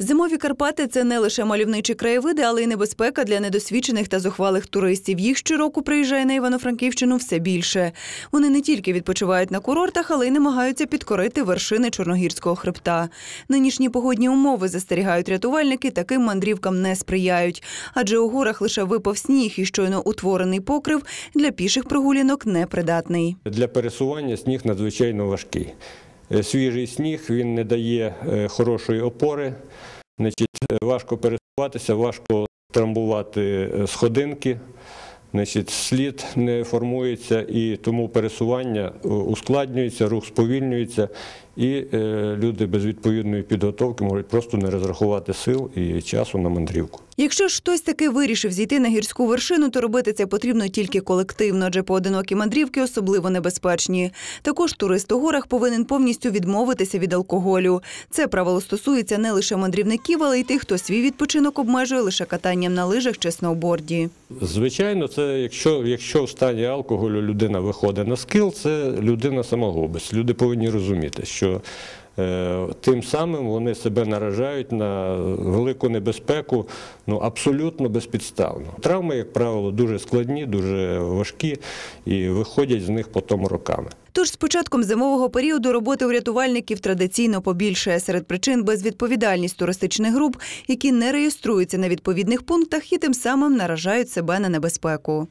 Зимові Карпати це не лише мальовничі краєвиди, але й небезпека для недосвідчених та зухвалих туристів. Їх щороку приїжджає на Івано-Франківщину все більше. Вони не тільки відпочивають на курортах, але й намагаються підкорити вершини Чорногірського хребта. Нинішні погодні умови застерігають рятувальники, таким мандрівкам не сприяють. Адже у горах лише випав сніг і щойно утворений покрив для піших прогулянок непридатний. Для пересування сніг надзвичайно важкий. Е, Свіжий сніг він не дає е, хорошої опори, значить, е, важко пересуватися, важко трамбувати сходинки, значить, слід не формується і тому пересування ускладнюється, рух сповільнюється, і люди без відповідної підготовки можуть просто не розрахувати сил і часу на мандрівку. Якщо ж хтось таки вирішив зійти на гірську вершину, то робити це потрібно тільки колективно, адже поодинокі мандрівки особливо небезпечні. Також турист у горах повинен повністю відмовитися від алкоголю. Це правило стосується не лише мандрівників, але й тих, хто свій відпочинок обмежує лише катанням на лижах чи сноуборді. Звичайно, це якщо, якщо в стані алкоголю людина виходить на скил, це людина самогубець. Люди повинні розуміти, що тим самим вони себе наражають на велику небезпеку, ну абсолютно безпідставно. Травми, як правило, дуже складні, дуже важкі і виходять з них потім роками. Тож з початком зимового періоду роботи у рятувальників традиційно побільшає серед причин безвідповідальність туристичних груп, які не реєструються на відповідних пунктах і тим самим наражають себе на небезпеку.